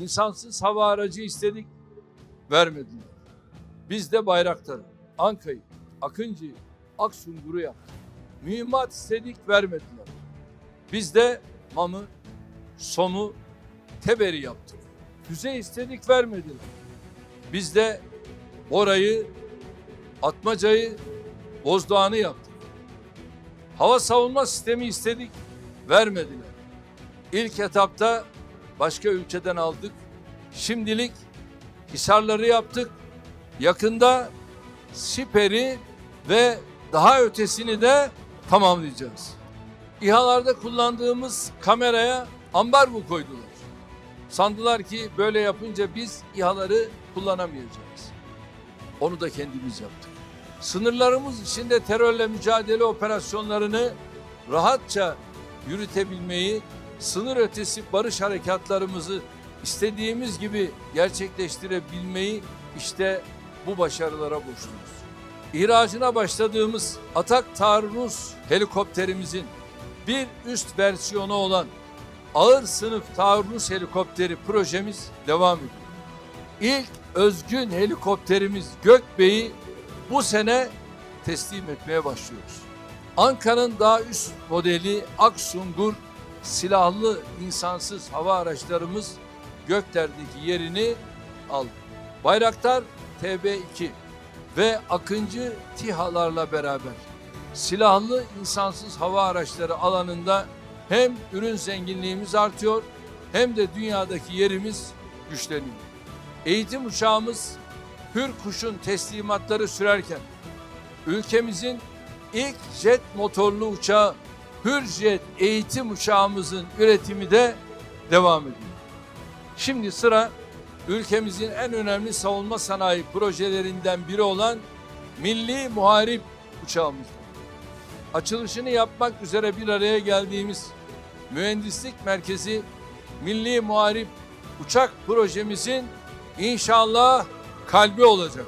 insansız hava aracı istedik, vermediler. Biz de Bayraktar'ı, Anka'yı, Akıncı'yı, Aksungur'u yaptık. Mühimmat istedik, vermediler. Biz de MAM'ı, SOM'u, TEBER'i yaptık. Füze istedik, vermediler. Biz de Bora'yı, Atmaca'yı, Bozdoğan'ı yaptık. Hava savunma sistemi istedik, vermediler. İlk etapta başka ülkeden aldık. Şimdilik Hisarları yaptık. Yakında Siper'i ve daha ötesini de tamamlayacağız. İHA'larda kullandığımız kameraya ambargo koydular. Sandılar ki böyle yapınca biz İHA'ları kullanamayacağız. Onu da kendimiz yaptık. Sınırlarımız içinde terörle mücadele operasyonlarını rahatça yürütebilmeyi, sınır ötesi barış harekatlarımızı istediğimiz gibi gerçekleştirebilmeyi işte bu başarılara borçluyuz. İhracına başladığımız Atak Taarruz helikopterimizin bir üst versiyonu olan ağır sınıf taarruz helikopteri projemiz devam ediyor. İlk özgün helikopterimiz Gökbey'i bu sene teslim etmeye başlıyoruz. Ankara'nın daha üst modeli Aksungur silahlı insansız hava araçlarımız göklerdeki yerini aldı. Bayraktar TB2 ve Akıncı TİHA'larla beraber silahlı insansız hava araçları alanında hem ürün zenginliğimiz artıyor hem de dünyadaki yerimiz güçleniyor. Eğitim uçağımız Hür Kuş'un teslimatları sürerken ülkemizin ilk jet motorlu uçağı Hürjet eğitim uçağımızın üretimi de devam ediyor. Şimdi sıra ülkemizin en önemli savunma sanayi projelerinden biri olan Milli Muharip uçağımızda. Açılışını yapmak üzere bir araya geldiğimiz Mühendislik Merkezi Milli Muharip uçak projemizin inşallah kalbi olacak.